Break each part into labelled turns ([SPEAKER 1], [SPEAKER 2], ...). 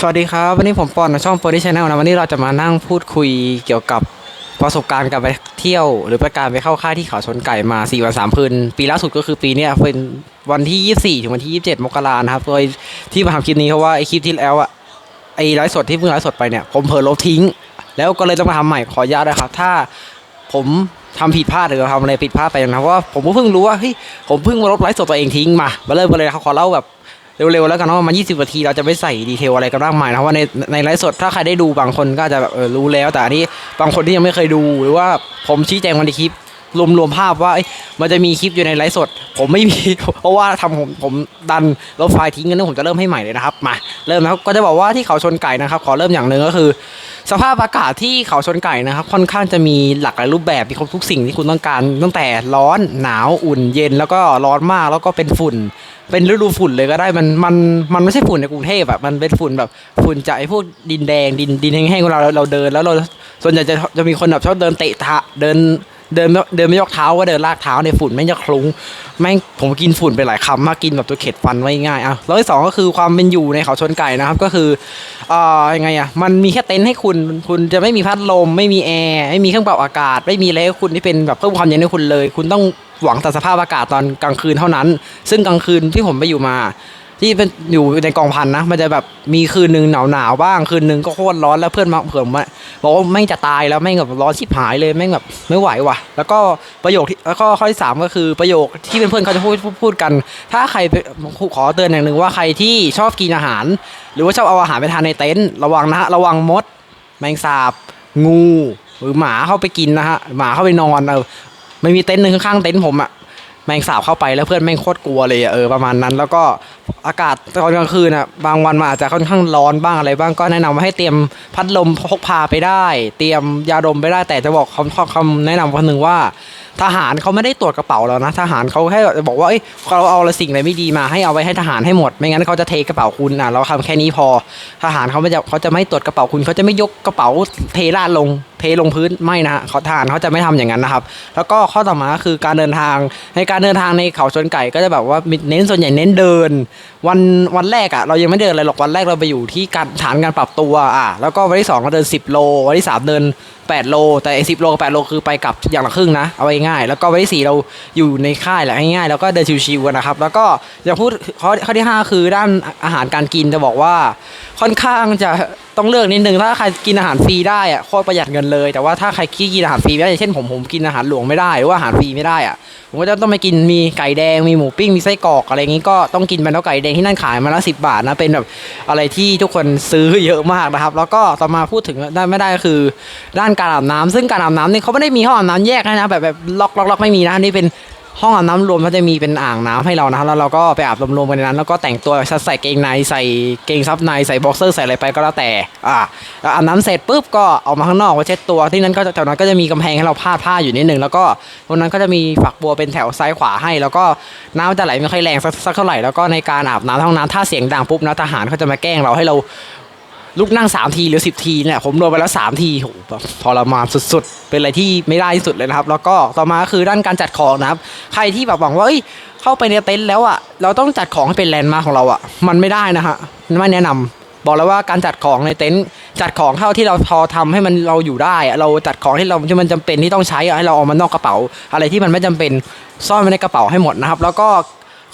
[SPEAKER 1] สวัสดีครับ วันนี้ผมปอนช่องโปรดิชแนลนะวันนี้เราจะมานั่งพูดคุยเกี่ยวกับประสบการณ์การไปเที่ยว หรือประการไปเข้าค่ายที่เขาชนไก่มา4วัน3คืนปีล่าสุดก็คือปีนี้เป็นวันที่ 24 ถึงวันที่ 27 มกรานะครับโดยที่มาทำคลิปนี้เพราะว่าไอคลิปที่แล้วอะไอไลฟ์สดที่เพิ่งไลฟ์สดไปเนี่ยผมเผลอลบทิ้ง แล้วก็เลยต้องมาทำใหม่ขออนุญาตนะครับ ถ้าผมทำผิดพลาดหรือทำอะไรผิดพลาดไปนะเพราะว่าผมก็เพิ่งรู้ว่าเฮ้ยผมเพิ่งมาลบไลฟ์สดตัวเองทิ้งมามาเริ่มกันเลยนะครับขอเล่าแบบ เร็วๆแล้วกันเนาะมาณ20นาทีเราจะไม่ใส่ดีเทลอะไรกันมากมายนะเพราะว่าในในไลฟ์สดถ้าใครได้ดูบางคนก็จจะแบบเออรู้แล้วแต่อันนี้บางคนที่ยังไม่เคยดูหรือว่าผมชี้แจงวันในคลิป รวมรวมภาพว่ามันจะมีคลิปอยู่ในไลฟ์สด ผมไม่มี เพราะว่าทำผมผมดันลบไฟล์ทิ้งกันนึงผมจะเริ่มให้ใหม่เลยนะครับมาเริ่มนะครับก็จะบอกว่าที่เขาชนไก่นะครับ ขอเริ่มอย่างหนึ่งก็คือ สภาพอากาศที่เขาชนไก่นะครับ ค่อนข้างจะมีหลากหลายรูปแบบมีครบทุกสิ่งที่คุณต้องการ ตั้งแต่ร้อนหนาวอุ่นเย็นแล้วก็ร้อนมากแล้วก็เป็นฝุ่น เป็นฤดูฝุ่นเลยก็ได้มันมันมันไม่ใช่ฝุ่นในกรุงเทพแบบมันเป็นฝุ่นแบบฝุ่นจากไอ้พวกดินแดงดินดินแห้งๆเวลาเราเราเดินแล้วเราส่วนใหญ่จะจะมีคนแบบชอบเดินเตะท้าเดิน เดินเดินไม่ยกเท้าก็เดินลากเท้าในฝุ่นแม่งจะคลุ้งแม่งผมกินฝุ่นไปหลายคำมากกินแบบตัวเข็ดฟันไว้ง่ายอะแล้วที่สองก็คือความเป็นอยู่ในเขาชนไก่นะครับ ก็คืออ่ายังไงอะมันมีแค่เต็นท์ให้คุณ คุณจะไม่มีพัดลม ไม่มีแอร์ไม่มีเครื่องปรับอากาศ ไม่มีอะไรให้คุณที่เป็นแบบเพิ่มความเย็นให้คุณเลย คุณต้องหวังแต่สภาพอากาศตอนกลางคืนเท่านั้น ซึ่งกลางคืนที่ผมไปอยู่มา ที่เป็นอยู่ในกองพันนะ มันจะแบบมีคืนหนึ่งหนาวหนาวๆบ้างคืนหนึ่งก็โคตรร้อนแล้วเพื่อนมาเผื่อมาบอกว่าไม่จะตายแล้วแม่แบบร้อนชิบหายเลยแม่แบบไม่ไหวว่ะ แล้วก็ประโยคที่แล้วก็ข้อที่สามก็คือประโยคที่เป็นเพื่อนเขาจะพูดพูดพูดกัน ถ้าใครขอเตือนอย่างหนึ่งว่าใครที่ชอบกินอาหาร หรือว่าชอบเอาอาหารไปทานในเต็นท์ระวังนะฮะระวังมด แมงสาบ งู หรือหมาเข้าไปกินนะฮะหมาเข้าไปนอนเออไม่มีเต็นท์หนึ่งข้างๆเต็นท์ผมอะ แมงสาบเข้าไปแล้วเพื่อนแม่งโคตรกลัวเลยอะเออประมาณนั้น แล้วก็อากาศตอนกลางคืนอะบางวันมันอาจจะค่อนข้างร้อนบ้างอะไรบ้างก็แนะนำว่าให้เตรียมพัดลมพกพาไปได้ เตรียมยาดมไปได้ แต่จะบอกคำคำแนะนำคนหนึ่งว่า ทหารเขาไม่ได้ตรวจกระเป๋าเรานะทหารเขาแค่จะบอกว่าเอ้ยเราเอาอะไรสิ่งอะไรไม่ดีมาให้เอาไว้ให้ทหารให้หมด ไม่งั้นเขาจะเทกระเป๋าคุณอะเราทำแค่นี้พอ ทหารเขาไม่จะเขาจะไม่ตรวจกระเป๋าคุณเขาจะไม่ยกกระเป๋าเทราดลงเทลงพื้นไม่นะเขาทหารเขาจะไม่ทำอย่างนั้นนะครับ แล้วก็ข้อต่อมาคือการเดินทางในการเดินทางในเขาชนไก่ก็จะแบบว่าเน้นส่วนใหญ่เน้นเดิน วันวันแรกอะเรายังไม่เดินอะไรหรอกวันแรกเราไปอยู่ที่การฐานการปรับตัวอะแล้วก็วันที่สองเราเดิน 10 โล วันที่สามเดิน 8 โล แต่ไอ้สิโลกับ8โลคือไปกลับอย่างละครึ่งนะเอาไว้ง่ายแล้วก็วันที่สี่เราอยู่ในค่ายแหละง่ายๆแล้วก็เดินชิวๆกันนะครับแล้วก็จะพูดข้อข้อที่ห้าคือด้านอาหารการกินจะบอกว่า ค่อนข้างจะต้องเลือกนิดนึงถ้าใครกินอาหารฟรีได้อะโคตรประหยัดเงินเลย แต่ว่าถ้าใครขี้กินอาหารฟรีไม่ได้เช่นผมผมกินอาหารหลวงไม่ได้หรือว่าอาหารฟรีไม่ได้อะผมก็จะต้องไปกินมีไก่แดงมีหมูปิ้งมีไส้กรอกอะไรอย่างงี้ก็ต้องกินเป็นแล้วไก่แดงที่นั่นขายมาละสิบาทนะเป็นแบบอะไรที่ทุกคนซื้อเยอะมากนะครับ แล้วก็ต่อมาพูดถึงได้ไม่ได้ก็คือ ด้านการอาบน้ำซึ่งการอาบน้ำเนี่ยเขาไม่ได้มีห้องอาบน้ำแยกนะแบบแบบล็อกล็อกล็อกไม่มีนะนี่เป็น ห้องอาบน้ำรวมเขาจะมีเป็นอ่างน้ำให้เรานะครับแล้วเราก็ไปอาบรวมๆกันในนั้น แล้วก็แต่งตัวใส่เกงในใส่เกงซับในใส่บ็อกเซอร์ใส่อะไรไปก็แล้วแต่อ่าอาบน้ำเสร็จปุ๊บก็ออกมาข้างนอกไว้เช็ดตัวที่นั้นก็จะแถวนั้นก็จะมีกำแพงให้เราพาดผ้าอยู่นิดนึงแล้วก็ตรงนั้นก็จะมีฝักบัวเป็นแถวซ้ายขวาให้ แล้วก็น้ำจะไหลไม่ค่อยแรงสักสักเท่าไหร่แล้วก็ในการอาบน้ำห้องน้ำถ้าเสียงดังปุ๊บนะทหารเขาจะมาแกล้งเราให้เรา ลุกนั่งสามทีหรือสิบทีเนี่ยผมโดนไปแล้วสามทีโหแบบทรมานสุดๆ เป็นอะไรที่ไม่ได้ที่สุดเลยนะครับ แล้วก็ต่อมาคือด้านการจัดของนะครับ ใครที่แบบหวังว่าเอ้ยเข้าไปในเต็นท์แล้วอะเราต้องจัดของให้เป็นแลนด์มาร์คของเราอะมันไม่ได้นะฮะไม่แนะนำบอกแล้วว่าการจัดของในเต็นท์จัดของเท่าที่เราพอทำให้มันเราอยู่ได้เราจัดของที่เราที่มันจำเป็นที่ต้องใช้อะให้เราเอามานอกกระเป๋า อะไรที่มันไม่จำเป็นซ่อนไว้ในกระเป๋าให้หมดนะครับ แล้วก็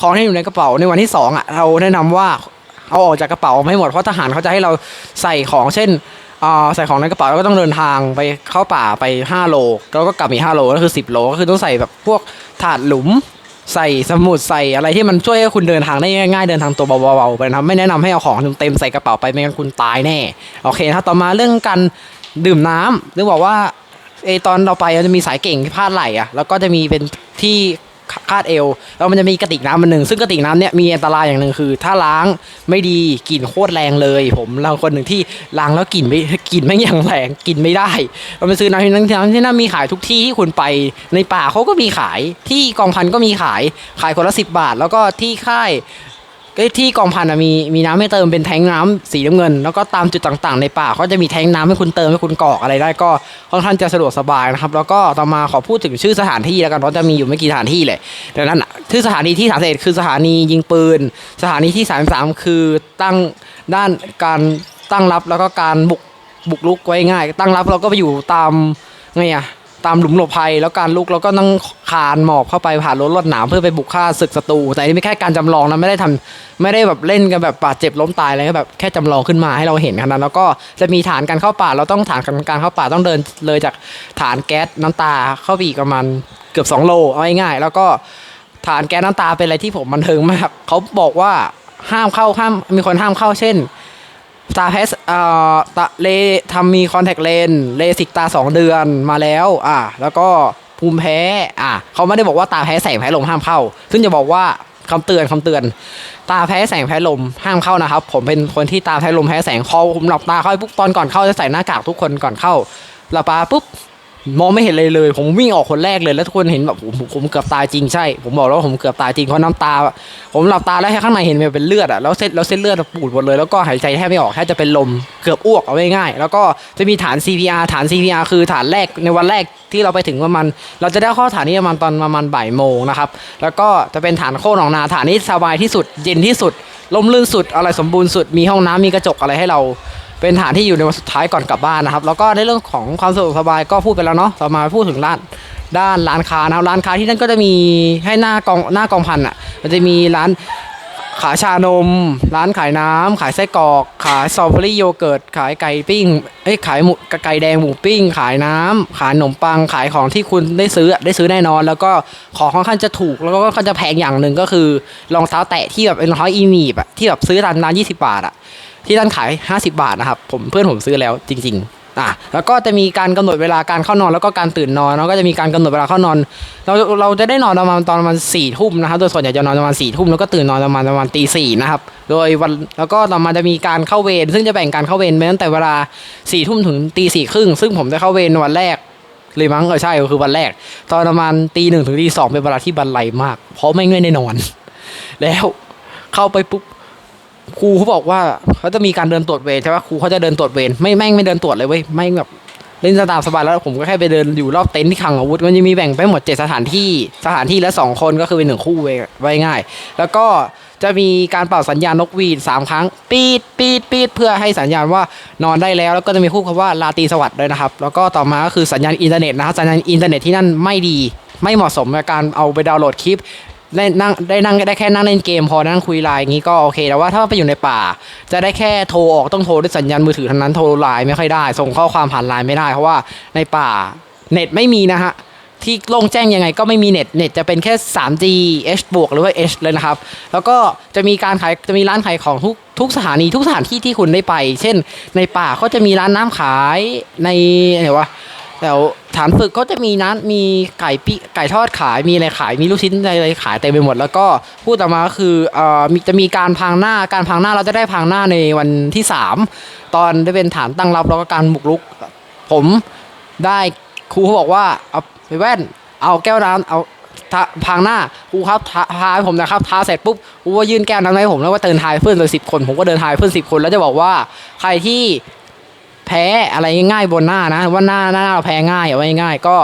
[SPEAKER 1] ของที่อยู่ในกระเป๋าในวันที่สองอะเราแนะนำว่า เอาออกจากกระเป๋าไม่หมดเพราะทหารเขาจะให้เราใส่ของเช่นใส่ของในกระเป๋าแล้วก็ต้องเดินทางไปเข้าป่าไป 5 โลแล้วก็กลับอีก5โลก็คือ 10 โลก็คือต้องใส่แบบพวกถาดหลุม ใส่สมุดใส่อะไรที่มันช่วยให้คุณเดินทางได้ง่ายๆเดินทางตัวเบาๆไปนะครับไม่แนะนำให้เอาของเต็มใส่กระเป๋าไปไม่งั้นคุณตายแน่โอเคนะครับต่อมาเรื่องการดื่มน้ำเรื่องบอกว่าเอตอนเราไปมันจะมีสายเก่งที่พาดไหล่อะแล้วก็จะมีเป็นที่ คาดเอวแล้วมันจะมีกระติกน้ำมันหนึ่งซึ่งกระติกน้ำเนี่ยมีอันตรายอย่างหนึ่งคือ ถ้าล้างไม่ดีกลิ่นโคตรแรงเลย ผมเราคนหนึ่งที่ล้างแล้วกลิ่นไม่กลิ่นไม่อย่างแรงกลิ่นไม่ได้เราไปซื้อน้ำที่นั่นที่นั่นมีขายทุกที่ที่คุณไปในป่าเขาก็มีขายที่กองพันก็มีขายขายคนละสิบบาท แล้วก็ที่ค่าย ก็ที่กองพันมีมีน้ำให้เติมเป็นแทงน้ำสีน้ำเงิน แล้วก็ตามจุดต่างๆในป่าก็จะมีแทงน้ำให้คุณเติมให้คุณกรอกอะไรได้ก็ค่อนข้างจะสะดวกสบายนะครับ แล้วก็ต่อมาขอพูดถึงชื่อสถานที่แล้วกันเพราะจะมีอยู่ไม่กี่สถานที่เลยดังนั้นชื่อสถานีที่สามสิบคือสถานียิงปืน สถานีที่สามสามคือตั้งด้านการตั้งรับแล้วก็การบุกบุกลุกไว้ง่าย ตั้งรับเราก็ไปอยู่ตามไงอะ ตามหลุมหลบภัยแล้วการลุกเราก็ต้องคานหมอบเข้าไปผ่านรถลวดหนามเพื่อไปบุกฆ่าศึกศัตรูแต่อันนี่ไม่แค่การจำลองนะไม่ได้ทำไม่ได้แบบเล่นกันแบบบาดเจ็บล้มตายอะไรแบบแค่จำลองขึ้นมาให้เราเห็นแค่นั้นแล้วก็จะมีฐานการเข้าป่าเราต้องฐานการเข้าป่าต้องเดินเลยจากฐานแก๊สน้ำตาเข้าไปอีกประมาณเกือบ 2 โลเอาง่ายๆแล้วก็ฐานแก๊สน้ำตาเป็นอะไรที่ผมบันเทิงมากเขาบอกว่าห้ามเข้าห้ามมีคนห้ามเข้าเช่น ตาแพสเอ่อตาเลทำมีคอนแทคเลนเลสิกตาสองเดือนมาแล้ว อะแล้วก็ภูมิแพ้อะเขาไม่ได้บอกว่าตาแพ้แสงแพ้ลมห้ามเข้า ซึ่งจะบอกว่าคำเตือนคำเตือน ตาแพ้แสงแพ้ลมห้ามเข้านะครับ ผมเป็นคนที่ตาแพ้ลมแพ้แสงคอผมหลับตาเข้าไปปุ๊บตอนก่อนเข้าจะใส่หน้ากากทุกคนก่อนเข้าหลับตาปุ๊บ มองไม่เห็นเลยเลย ผมวิ่งออกคนแรกเลยแล้วทุกคนเห็นแบบผมผมเกือบตายจริงใช่ ผมบอกแล้วว่าผมเกือบตายจริงเพราะน้ำตา ผมหลับตาแล้วแค่ข้างในเห็นมันเป็นเลือดอะแล้วเส้นแล้วเส้นเลือดปูดหมดเลยแล้วก็หายใจแทบไม่ออกแทบจะเป็นลมเกือบอ้วกเอาง่ายๆแล้วก็จะมีฐาน CPR ฐาน CPR คือฐานแรกในวันแรกที่เราไปถึงประมาณเราจะได้ข้าฐานนี้ประมาณตอนประมาณบ่ายโมงนะครับแล้วก็จะเป็นฐานโคหนองนาฐานนี้สบายที่สุดเย็นที่สุดลมลื่นสุดอะไรสมบูรณ์สุดมีห้องน้ำมีกระจกอะไรให้เรา เป็นฐานที่อยู่ในวันสุดท้ายก่อนกลับบ้านนะครับ แล้วก็ในเรื่องของความสะดวกสบายก็พูดไปแล้วเนาะต่อมาพูดถึงร้านด้านร้านค้านะครับร้านค้าที่นั่นก็จะมีให้หน้ากองหน้ากองพันอะ มันจะมีร้านขายชานม ร้านขายน้ำขายไส้กรอก ขายสตรอเบอรี่โยเกิร์ต ขายไก่ปิ้ง เอ้ย ขายหมูไก่แดงหมูปิ้ง ขายน้ำขายขนมปัง ขายของที่คุณได้ซื้อได้ซื้อแน่นอน แล้วก็ของค่อนข้างจะถูก แล้วก็ค่อนข้างจะแพงอย่างหนึ่งก็คือรองเท้าแตะที่แบบเป็นรองเท้าอีมีบอะที่แบบซื้อตามร้าน20บาทอะ ที่ท่านขาย 50 บาทนะครับผมเพื่อนผมซื้อแล้วจริง ๆอะแล้วก็จะมีการกำหนดเวลาการเข้านอนแล้วก็การตื่นนอนแล้วก็จะมีการกำหนดเวลาเข้านอน เราเราจะได้นอนประมาณตอนประมาณสี่ทุ่มนะครับโดยส่วนใหญ่จะนอนประมาณสี่ทุ่มแล้วก็ตื่นนอนประมาณประมาณตีสี่นะครับโดยวันแล้วก็ต่อมาจะมีการเข้าเวรซึ่งจะแบ่งการเข้าเวรไปตั้งแต่เวลาสี่ทุ่มถึงตีสี่ครึ่งซึ่งผมได้เข้าเวรวันแรกเลยมั้งเออใช่ก็คือวันแรก ตอนประมาณตีหนึ่งถึงตีสองเป็นเวลาที่บันไลมาก เพราะไม่ไม่ได้นอน แล้วเข้าไปปุ๊บ ครูเขาบอกว่าเขาจะมีการเดินตรวจเวรใช่ปะครูเขาจะเดินตรวจเวรไม่แม่งไม่เดินตรวจเลยเว้ยไม่แบบเล่นตามสบายแล้วผมก็แค่ไปเดินอยู่รอบเต็นท์ที่คลังอาวุธมันจะมีแบ่งไปหมดเจ็ดสถานที่สถานที่ละสองคนก็คือเป็นหนึ่งคู่เว้ยไว้ง่าย แล้วก็จะมีการเป่าสัญญาณนกหวีดสามครั้งปีดปีดปีดเพื่อให้สัญญาณว่านอนได้แล้ว แล้วก็จะมีคู่คำว่าลาตีสวัสดิ์ด้วยนะครับ แล้วก็ต่อมาก็คือสัญญาณอินเทอร์เน็ตนะครับสัญญาณอินเทอร์เน็ตที่นั่นไม่ดี ไม่เหมาะสมกับการเอาไปดาวน์โหลดคลิป ได้นั่งได้นั่งได้แค่นั่งเล่นเกมพอนั่งคุยไลน์อย่างนี้ก็โอเคแต่ว่าถ้าไปอยู่ในป่า จะได้แค่โทรออกต้องโทรด้วยสัญญาณมือถือเท่านั้นโทรไลน์ไม่ค่อยได้ ส่งข้อความผ่านไลน์ไม่ได้เพราะว่าในป่าเน็ตไม่มีนะฮะที่โล่งแจ้งยังไงก็ไม่มีเน็ต เน็ตจะเป็นแค่ 3G H บวกหรือว่า H เลยนะครับ แล้วก็จะมีการขาย จะมีร้านขายของทุกทุกสถานีทุกสถานที่ที่คุณได้ไป เช่นในป่าเขาจะมีร้านน้ำขายในไหนวะ แต่ฐานฝึกก็จะมีนั้นมีไก่ปีไก่ทอดขายมีอะไรขายมีลูกชิ้นอะไรขายเต็มไปหมด แล้วก็พูดต่อมาก็คือเอ่อมีจะมีการพังหน้าการพังหน้าเราจะได้พังหน้าในวันที่ 3 ตอนได้เป็นฐานตั้งรับแล้วก็การบุกรุก ผมได้ครูเขาบอกว่าเอาไปแว่น เอาแก้วน้ำเอาทาพังหน้าครูครับทาทาให้ผมนะครับทาเสร็จปุ๊บครูก็ยื่นแก้วน้ำให้ผมแล้วก็เดินทายเพื่อนเลยสิบคน ผมก็เดินทายเพื่อนสิบคนแล้วจะบอกว่าใครที่ แพ้อะไรง่ายๆบนหน้านะ ว่าหน้าหน้าเราแพ้ง่ายเอาไว้ง่ายๆก็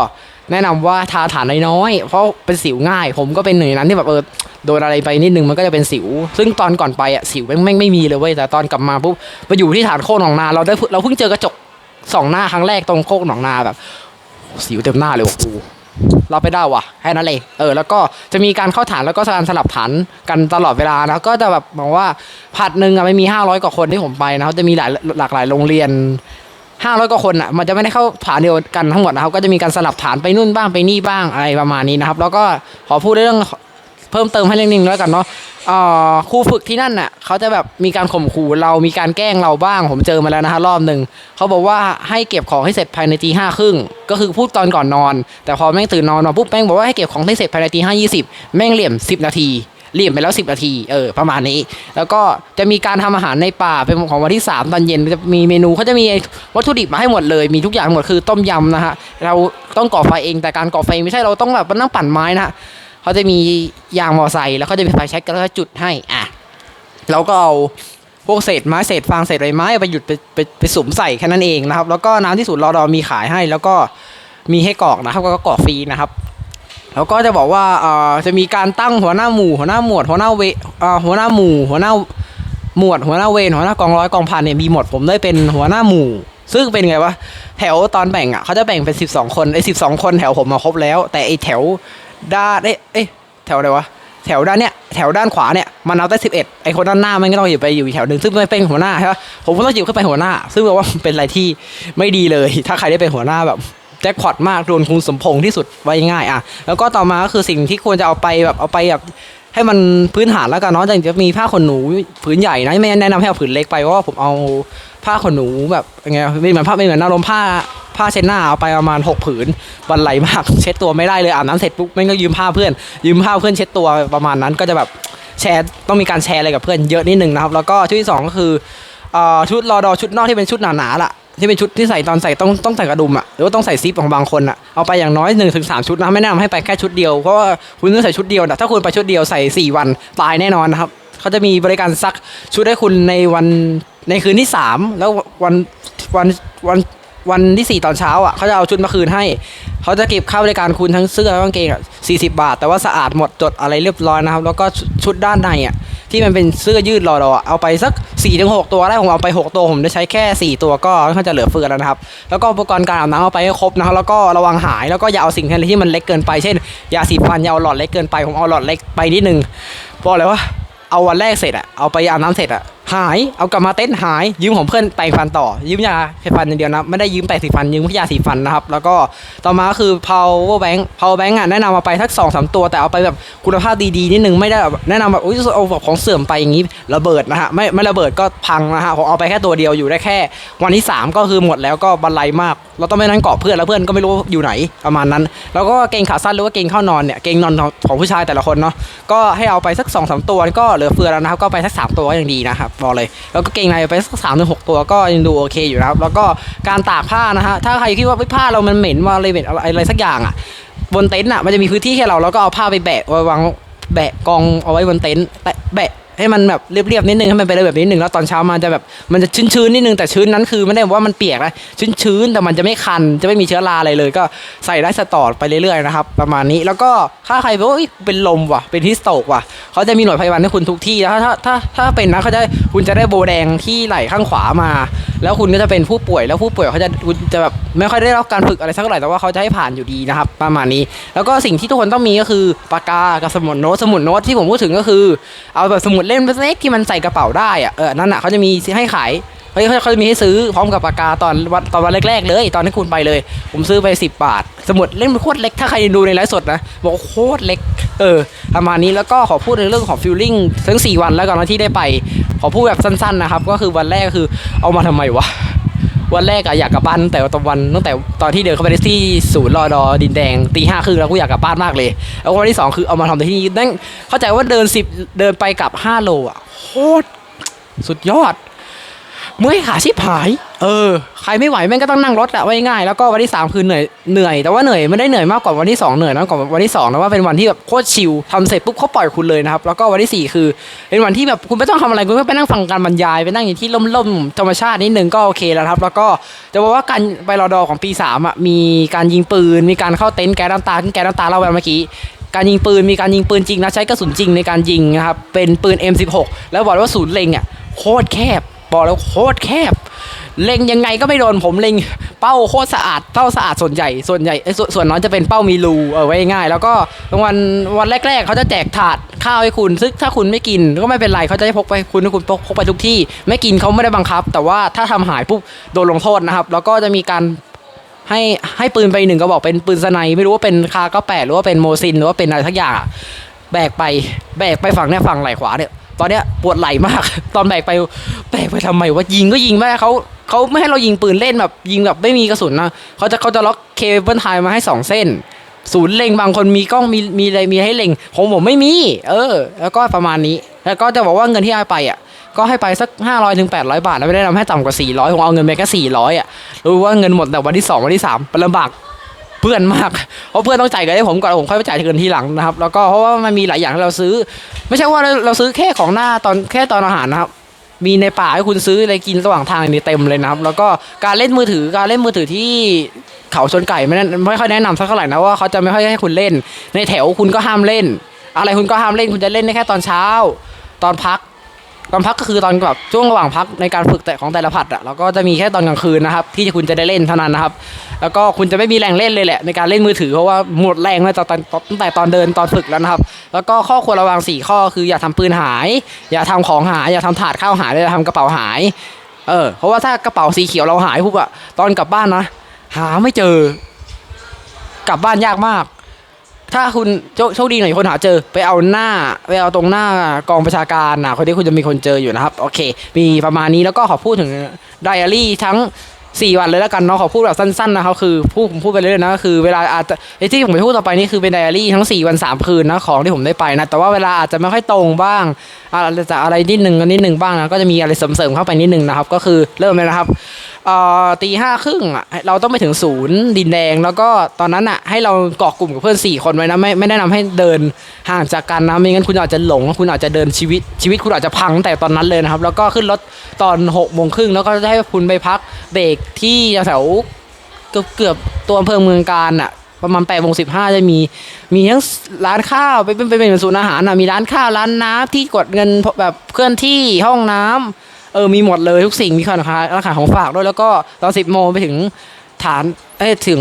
[SPEAKER 1] แนะนำว่าทาฐานน้อยๆเพราะเป็นสิวง่าย ผมก็เป็นหนึ่งนั้นที่แบบเออโดนอะไรไปนิดนึงมันก็จะเป็นสิว ซึ่งตอนก่อนไปอะสิวแม่งไม่มีเลยเว้ยแต่ตอนกลับมาปุ๊บไปอยู่ที่ฐานโคกหนองนา เราได้เราเพิ่งเจอกระจกสองหน้าครั้งแรกตรงโคกหนองนาแบบ สิวเต็มหน้าเลยว่ะกู รับไปได้ว่ะแค่นั้นเลยเออแล้วก็จะมีการเข้าฐานแล้วก็การสลับฐานกันตลอดเวลานะก็จะแบบมองว่าผัดหนึ่งอะไม่มีห้าร้อยกว่าคนที่ผมไปนะเขาจะมีหลายหลากหลายโรงเรียนห้าร้อยกว่าคนอะมันจะไม่ได้เข้าฐานเดียวกันทั้งหมดนะครับก็จะมีการสลับฐานไปนู่นบ้างไปนี่บ้างอะไรประมาณนี้นะครับ แล้วก็ขอพูดเรื่อง เพิ่มเติมให้เรื่องหนึงแล้วกันเนาะอ่อครูฝึกที่นั่นน่ะเขาจะแบบมีการข่มขู่เรามีการแกล้งเราบ้าง ผมเจอมาแล้วนะฮะรอบหนึ่งเขาบอกว่าให้เก็บของให้เสร็จภายในตีห้าครึ่งก็คือพูดตอนก่อนนอน แต่พอแม่งตื่นนอนมาปุ๊บแม่งบอกว่าให้เก็บของให้เสร็จภายในตีห้ายี่สิบแม่งเหลี่ยมสิบนาทีเหลี่ยมไปแล้ว 10 นาที เออ ประมาณนี้ แล้วก็จะมีการทำอาหารในป่า เป็นของวันที่ 3 ตอนเย็น จะมีเมนูเขาจะมีวัตถุดิบมาให้หมดเลย มีทุกอย่างหมด คือต้มยำนะฮะ เราต้องก่อไฟเอง แต่การก่อไฟไม่ใช่เราต้องแบบนั่งปั่นไม้นะฮะ เขาจะมียางมอไซค์แล้วเขาจะมีไฟแช็กแล้วก็จุดให้อะเราก็เอาพวกเศษไม้เศษฟางเศษใบไม้ไปหยุดไปไปไปสุมใส่แค่นั้นเองนะครับ แล้วก็น้ำที่สูตรรอดอมีขายให้ แล้วก็มีให้กรอกนะครับก็กรอกฟรีนะครับแล้วก็จะบอกว่าเอ่อจะมีการตั้งหัวหน้าหมู่หัวหน้าหมวดหัวหน้าเวเอ่อหัวหน้าหมู่หัวหน้าหมวดหัวหน้าเวรหัวหน้ากองร้อยกองพันเนี่ยมีหมดผมได้เป็นหัวหน้าหมู่ ซึ่งเป็นไงวะแถวตอนแบ่งอะเขาจะแบ่งเป็น 12 คนไอ้สิคนแถวผมมาครบแล้ว แต่ไอ้แถว ด้านเอ้ยเอ้แถวไหนวะแถวด้านเนี้ยแถวด้านขวาเนี่ยมันเอาได้11ไอคนด้านหน้ามันก็ต้องอยู่ไปอยู่แถวหนึ่งซึ่งไม่เป็นหัวหน้าใช่ปะผมก็ต้องอยู่ขึ้นไปหัวหน้า ซึ่งแปลว่าเป็นอะไรที่ไม่ดีเลย ถ้าใครได้เป็นหัวหน้าแบบแจ็คพอตมากโดนคุณสมพงษ์ที่สุดไว้ง่ายอะแล้วก็ต่อมาก็คือสิ่งที่ควรจะเอาไปแบบเอาไปแบบให้มันพื้นฐานแล้วกันเนาะแต่จะมีผ้าขนหนูผืนใหญ่นะไม่แนะนำให้เอาผืนเล็กไปเพราะว่าผมเอาผ้าขนหนูแบบยังไงไม่เหมือนผ้าไม่เหมือนอารมณ์ผ้า ผ้าเช็ดหน้าเอาไปประมาณหกผืนบันไหลมาก เช็ดตัวไม่ได้เลยอาบน้ำเสร็จปุ๊บไม่งก็ยืมผ้าเพื่อน ยืมผ้าเพื่อนเช็ดตัวประมาณนั้นก็จะแบบแชร์ต้องมีการแชร์อะไรกับเพื่อนเยอะนิดนึงนะครับแล้วก็ชุดที่สองก็คือเอ่อชุดรอดอชุดนอกที่เป็นชุดหนาๆล่ะที่เป็นชุดที่ใส่ตอนใส่ต้องต้องใส่กระดุมอะหรือว่าต้องใส่ซิปของบางคนอะเอาไปอย่างน้อย1นถึงสชุดนะไม่แนะนำให้ไปแค่ชุดเดียวเพราะว่าคุณต้องใส่ชุดเดียวนะถ้าคุณไปชุดเดียวใส่ 4 วันตายแน่นอนนะครับเขาจะมีบริการซักชุดให้คุณในวันในคืนที่ 3 แล้ววันวันวัน วันที่ 4 ตอนเช้าอะเขาจะเอาชุดมาคืนให้ เขาจะเก็บค่าบริการคุณทั้งเสื้อและกางเกงอะ40บาท แต่ว่าสะอาดหมดจดอะไรเรียบร้อยนะครับ แล้วก็ชุดด้านในอะที่มันเป็นเสื้อยืดรอๆอะเอาไปสัก4ี่ถึงหตัวได้ผมเอาไป 6 ตัวผมได้ใช้แค่ 4 ตัวก็ค่อนข้างจะเหลือเฟือแล้วนะครับ แล้วก็อุปกรณ์การอาบน้ำเอาไปให้ครบนะครับแล้วก็ระวังหายแล้วก็อย่าเอาสิ่งอะไรที่มันเล็กเกินไปเช่นยาสีฟันอย่าเอาหลอดเล็กเกินไปผมเอาหลอดเล็กไปนิดนึงบอกเลยว่าเอาวันแรกเสร็จอะเอาไปอาบน้ำเสร็จอะ หายเอากลับมาเต้นหายยืมของเพื่อนแปรงฟันต่อ ยืมยาสีฟันอย่างเดียวนะไม่ได้ยืมแปรงสีฟันยืมยาสีฟันนะครับ แล้วก็ต่อมาก็คือ power bank power bank อะแนะนำมาไปทักสองสามตัวแต่เอาไปแบบคุณภาพดีๆนิดนึงไม่ได้แนะนำแบบอุ้ยเอาแบบของเสื่อมไปอย่างนี้ระเบิดนะฮะไม่ไม่ระเบิดก็พังนะฮะผมเอาไปแค่ตัวเดียวอยู่ได้แค่ วันที่ 3 ก็คือหมดแล้วก็บันไลมาก เราต้องไปนั่งเกาะเพื่อนแล้วเพื่อนก็ไม่รู้อยู่ไหนประมาณนั้น แล้วก็เกงขาสั้นหรือว่าเกงเข้านอนเนี่ยเกงนอนของผู้ชายแต่ละคนเนาะก็ให้เอาไปสัก2อสตัวก็เหลือเฟือแล้วนะครับก็ไปสักสามตัวก็ยังดีนะครับบอกเลย แล้วก็เกงในไปสักสามถึงหกตัวก็ยังดูโอเคอยู่นะครับ แล้วก็การตากผ้านะฮะ ถ้าใครคิดว่าผ้าเรามันเหม็นว่าอะไรเหม็นอะไรสักอย่างอะ บนเต็นท์อะมันจะมีพื้นที่ให้เราแล้วก็เอาผ้าไปแบะไว้วางแบะกองเอาไว้บนเต็นท์แบะ ให้มันแบบเรียบๆนิดนึงให้มันเป็นระเบียบนิดนึงแล้วตอนเช้ามันจะแบบมันจะชื้นๆนิดนึงแต่ชื้นนั้นคือไม่ได้ว่ามันเปียกนะชื้นๆแต่มันจะไม่คันจะไม่มีเชื้อราอะไรเลย ก็ใส่ได้สตอร์ไปเรื่อยๆนะครับประมาณนี้แล้วก็ถ้าใครบอกว่าเอ้ยเป็นลมว่ะเป็นฮิสโตกว่ะเขาจะมีหน่วยพยาบาลให้คุณทุกที่แล้วถ้าถ้าถ้าเป็นนะเขาจะคุณจะได้โบแดงที่ไหล่ข้างขวามา แล้วคุณก็จะเป็นผู้ป่วยแล้วผู้ป่วยเขาจะคุณจะแบบไม่ค่อยได้รับการฝึกอะไรสักเท่าไหร่แต่ว่าเขาจะให้ผ่านอยู่ดีนะครับ ประมาณนี้ แล้วก็สิ่งที่ทุกคนต้องมีก็คือปากกากับสมุดโน้ตสมุดโน้ตที่ผมพูดถึงก็คือ เอาแบบสมุดเล่นเล็กที่มันใส่กระเป๋าได้อะเออนั่นอะเขาจะมีให้ขายเฮ้ยเขาจะมีให้ซื้อพร้อมกับปากกาตอนวันตอนวันแรกๆเลย ตอนที่คุณไปเลย ผมซื้อไป 10 บาท สมุดเล่มโคตรเล็กถ้าใครดูในไลฟ์สดนะ บอกโคตรเล็ก เออประมาณนี้แล้วก็ขอพูดในเรื่องของฟิลลิ่งทั้ง 4 วันแล้วก่อนที่ได้ไป ขอพูดแบบสั้นๆนะครับ ก็คือวันแรกคือเอามาทำไมวะ วันแรกอะอยากกลับบ้านตั้งแต่ตอนวันตั้งแต่ตอนที่เดินเข้าไปที่ศูนย์รอดอดินแดงตีห้าครึ่งแล้วกูอยากกลับบ้านมากเลย แล้ววันที่สองคือเอามาทำที่นี่นั่งเข้าใจว่าเดินสิบเดินไปกลับห้าโลอะโคตรสุดยอด เมื่อยขาชิบหาย เออ ใครไม่ไหวแม่งก็ต้องนั่งรถอะไว้ง่าย แล้วก็วันที่สามคือเหนื่อย เหนื่อย แต่ว่าเหนื่อยไม่ได้เหนื่อยมากกว่าวันที่สองเหนื่อยน้อยกว่าวันที่สองนะว่าเป็นวันที่แบบโคตรชิลทำเสร็จปุ๊บเขาปล่อยคุณเลยนะครับ แล้วก็วันที่สี่คือ เป็นวันที่แบบคุณไม่ต้องทำอะไร คุณก็ไปนั่งฟังการบรรยาย ไปนั่งอยู่ที่ร่มๆ ธรรมชาตินิดนึงก็โอเคแล้วครับ แล้วก็จะบอกว่าการไปรอดอของปีสามอะ มีการยิงปืน มีการเข้าเต็นท์แก๊สน้ำตาที่แก๊สน้ำตาเล่าไปเมื่อกี้การยิงปืนมีการยิงปืนจริงนะใช้กระสุนจริงในการยิงนะครับเป็นปืน M16 แล้วบอกเลยว่าศูนย์เล็งอะโคตรแคบ บอกแล้วโคตรแคบ เล็งยังไงก็ไม่โดนผมเล็งเป้าโคตรสะอาดเป้าสะอาดส่วนใหญ่ ส่วนใหญ่ส่วนส่วนน้อยจะเป็นเป้ามีรูเออไว้ง่าย แล้วก็วันวันแรก ๆเขาจะแจกถาดข้าวให้คุณ ซึ่งถ้าคุณไม่กินก็ไม่เป็นไรเขาจะให้พกไปคุณให้คุณพกพกไปทุกที่ ไม่กินเขาไม่ได้บังคับ แต่ว่าถ้าทำหายปุ๊บโดนลงโทษนะครับ แล้วก็จะมีการให้ให้ปืนไปหนึ่งก็บอกเป็นปืนสไนไม่รู้ว่าเป็นคาก็แปดหรือว่าเป็นโมซินหรือว่าเป็นอะไรทักอย่างแบกไปแบกไปฝั่งเนี้ยฝั่งไหลขวาเนี่ย ตอนเนี้ยปวดไหล่มาก ตอนแบกไปแบกไปทำไมวะยิงก็ยิงไม่ได้เขาเขาไม่ให้เรายิงปืนเล่นแบบยิงแบบไม่มีกระสุนนะเขาจะเขาจะล็อกเคเบิลไทม์มาให้สองเส้น ศูนย์เล็งบางคนมีกล้องมีมีอะไรมีให้เล็งของผมไม่มี เออ แล้วก็ประมาณนี้ แล้วก็จะบอกว่าเงินที่ให้ไปอะก็ให้ไปสัก 500ถึง800 บาท แล้วไม่ได้นำให้ต่ำกว่า 400ผมเอาเงินไปแค่400 อะ รู้ว่าเงินหมดแต่วันที่ 2 วันที่3เป็นลำบาก เพื่อนมากเพราะเพื่อนต้องจ่ายเงินให้ผมก่อนแล้วผมค่อยไปจ่ายเงินทีหลังนะครับ แล้วก็เพราะว่ามันมีหลายอย่างที่เราซื้อ ไม่ใช่ว่าเราซื้อแค่ของหน้าตอนแค่ตอนอาหารนะครับ มีในป่าให้คุณซื้ออะไรกินระหว่างทางนี่เต็มเลยนะครับ แล้วก็การเล่นมือถือการเล่นมือถือที่เขาชนไก่ไม่ไม่ค่อยแนะนำสักเท่าไหร่นะว่าเขาจะไม่ค่อยให้คุณเล่น ในแถวคุณก็ห้ามเล่น อะไรคุณก็ห้ามเล่นคุณจะเล่นได้แค่ตอนเช้า ตอนพักตอนพักก็คือตอนแบบช่วงระหว่างพักในการฝึกแต่ของแต่ละผัดอะแล้วก็จะมีแค่ตอนกลางคืนนะครับ ที่คุณจะได้เล่นเท่านั้นนะครับ แล้วก็คุณจะไม่มีแรงเล่นเลยแหละในการเล่นมือถือเพราะว่าหมดแรงเลยตอนตอนตั้งแต่ตอนเดินตอนฝึกแล้วนะครับ แล้วก็ข้อควรระวังสี่ข้อคืออย่าทำปืนหาย อย่าทำของหาย อย่าทำถาดข้าวหายอย่าทำกระเป๋าหายเออเพราะว่าถ้ากระเป๋าสีเขียวเราหายปุ๊บอะตอนกลับบ้านนะ หาไม่เจอ กลับบ้านยากมาก ถ้าคุณโชคโชคดีหน่อยคนหาเจอ ไปเอาหน้าไปเอาตรงหน้ากองประชาการนะคนที่คุณจะมีคนเจออยู่นะครับ โอเค มีประมาณนี้แล้วก็ขอพูดถึงไดอารี่ทั้ง 4 วันเลยแล้วกันเนาะขอพูดแบบสั้นๆนะครับคือพูดผมพูดไปเรื่อยๆนะก็คือเวลาอาจจะไอ้ที่ผมไปพูดต่อไปนี่คือเป็นไดอารี่ทั้ง 4 วัน 3 คืนนะของที่ผมได้ไปนะแต่ว่าเวลาอาจจะไม่ค่อยตรงบ้าง จจะอะไรนิดหนึ่งกันนิดหนึ่งบ้างนะก็จะมีอะไรเสริมๆเข้าไปนิดหนึ่งนะครับ ก็คือเริ่มเลยนะครับตีห้าครึ่งเราต้องไปถึงศูนย์ดินแดง แล้วก็ตอนนั้นอะให้เราเกาะกลุ่มกับเพื่อน 4 คนไว้นะไม่ไม่แนะนำให้เดินห่างจากกันนะไม่งั้นคุณอาจจะหลง คุณอาจจะเดินชีวิตชีวิตคุณอาจจะพังตั้งแต่ตอนนั้นเลยนะครับ แล้วก็ขึ้นรถตอน6กโมงครึ่งแล้วก็จะให้คุณไปพักเบรกที่แถวเกือบเกือบตัวอำเภอเมืองการอะ ประมาณ8ปดโมงสิบห้าจะมี มีทั้งร้านข้าวไปเป็นไปเป็นศูนย์อาหารอะมีร้านข้าวร้านน้ำที่กดเงินแบบเคลื่อนที่ห้องน้ำเออมีหมดเลยทุกสิ่งมีขายร้านขายของฝากด้วยแล้วก็ตอนสิบโมงไปถึง ฐานถึง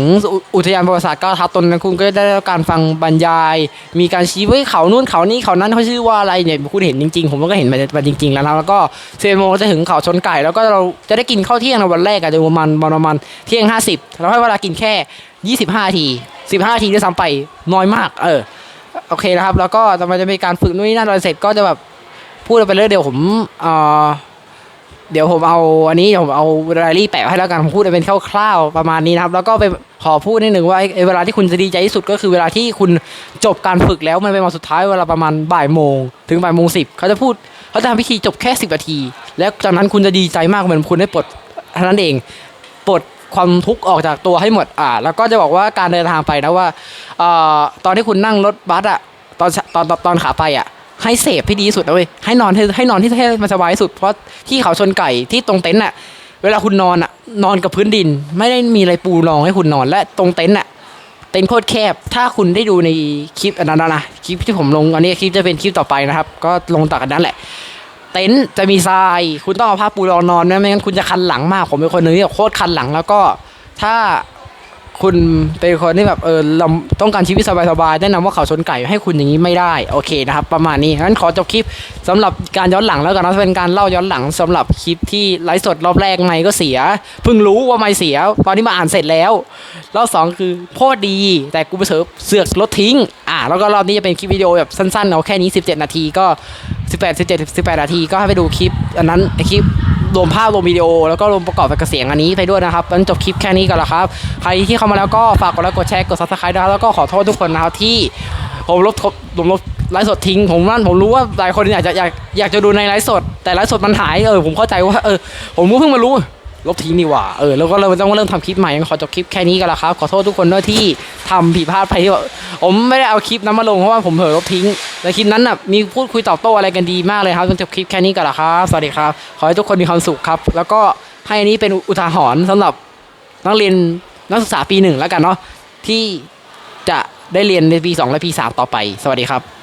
[SPEAKER 1] อุทยานประวัติศาสตร์เก้าทับตนนั้นคุณก็ได้รับการฟังบรรยาย มีการชี้ว่าเขานู่นเขานี่เขานั้นเขาชื่อว่าอะไรเนี่ยคุณเห็นจริงๆ ผมก็เห็นมาจริงๆแล้วนะแล้วก็สิบโมจะถึงเขาชนไก่ แล้วก็เราจะได้กินข้าวเที่ยงในวันแรกอะจะประมาณประมาณเที่ยงห้าสิบเราให้เวลากินแค่ยี่สิบห้าทีสิบห้าทีด้วยซ้ำไปน้อยมาก เออโอเคนะครับ แล้วก็จะมันจะมีการฝึกนู่นนี่นั่นตอนเสร็จก็จะแบบพูดไปเรื่อยเดี๋ยวผมเอ่อ เดี๋ยวผมเอาอันนี้เดี๋ยวผมเอาไดอารี่แปะให้แล้วกันผมพูดเป็นคร่าวๆประมาณนี้นะครับ แล้วก็ไปขอพูดนิดหนึ่งว่าไอ้เวลาที่คุณจะดีใจที่สุดก็คือเวลาที่คุณจบการฝึกแล้วมันเป็นวันสุดท้ายเวลาประมาณบ่ายโมงถึงบ่ายโมงสิบเขาจะพูดเขาจะทำพิธีจบแค่สิบนาที แล้วจากนั้นคุณจะดีใจมากเหมือนคุณได้ปลดเท่านั้นเองปลดความทุกข์ออกจากตัวให้หมดอ่าแล้วก็จะบอกว่าการเดินทางไปนะว่าเอ่อตอนที่คุณนั่งรถบัสอะตอนตอนตอนตอนขาไปอะ ให้เสพที่ดีที่สุดนะเว้ยให้นอนให้ให้นอนที่ให้มันสบายที่สุด เพราะที่เขาชนไก่ที่ตรงเต็นท์อะเวลาคุณนอนอะนอนกับพื้นดิน ไม่ได้มีอะไรปูรองให้คุณนอนและตรงเต็นท์อะเต็นท์โคตรแคบ ถ้าคุณได้ดูในคลิปอันนั้นนะคลิปที่ผมลงอันนี้คลิปจะเป็นคลิปต่อไปนะครับ ก็ลงต่อกันนั้นแหละ เต็นท์จะมีทราย คุณต้องเอาผ้าปูรองนอนนะไม่งั้นคุณจะคันหลังมาก ผมเป็นคนหนึงที่โคตรคันหลังแล้วก็ถ้า คุณเป็นคนที่แบบเออเราต้องการชีวิตสบายๆแนะนำว่าเขาชนไก่ให้คุณอย่างนี้ไม่ได้โอเคนะครับ ประมาณนี้งั้นขอจบคลิปสำหรับการย้อนหลังแล้วกันนะเป็นการเล่าย้อนหลังสำหรับคลิปที่ไลฟ์สดรอบแรกไม่ก็เสียเพิ่งรู้ว่าไม่เสีย ตอนนี้มาอ่านเสร็จแล้วรอบสองคือโคตรดี แต่กูไปเสิร์ฟเสือกลดทิ้ง อ่าแล้วก็รอบนี้จะเป็นคลิปวิดีโอแบบสั้นๆเอาแค่นี้ 17 นาทีก็ 18 17 18 นาทีก็ให้ไปดูคลิป อันนั้นคลิปรวมภาพรวมวิดีโอ แล้วก็รวมประกอบกับเสียงอันนี้ไปด้วยนะครับงั้นจบคลิปแค่นี้ก่อนละครับ ใครที่เข้ามาแล้วก็ฝากกดไลค์กดแชร์กดซับสไครต์นะครับแล้วก็ขอโทษทุกคนนะครับที่ผมลบผมลบไลฟ์สดทิ้งผมนั่นผมรู้ว่าหลายคนอยากจะอยากอยากจะดูในไลฟ์สด แต่ไลฟ์สดมันหายเออผมเข้าใจว่าเออผมก็เพิ่งมารู้ ลบทิ้งนี่หว่าเออแล้วก็เราต้องเริ่มทำคลิปใหม่ขอจบคลิปแค่นี้กันละครับ ขอโทษทุกคนด้วยที่ทำผิดพลาดไปที่ผมไม่ได้เอาคลิปนั้นมาลงเพราะว่าผมเผลอลบทิ้งแต่คลิปนั้นน่ะมีพูดคุยตอบโต้อะไรกันดีมากเลยครับจนจบคลิปแค่นี้กันละครับสวัสดีครับ ขอให้ทุกคนมีความสุขครับ แล้วก็ให้อันนี้เป็นอุทาหรณ์สำหรับนักเรียนนักศึกษาปีหนึ่งแล้วกันเนาะที่จะได้เรียนในปีสองและปีสามต่อไป สวัสดีครับ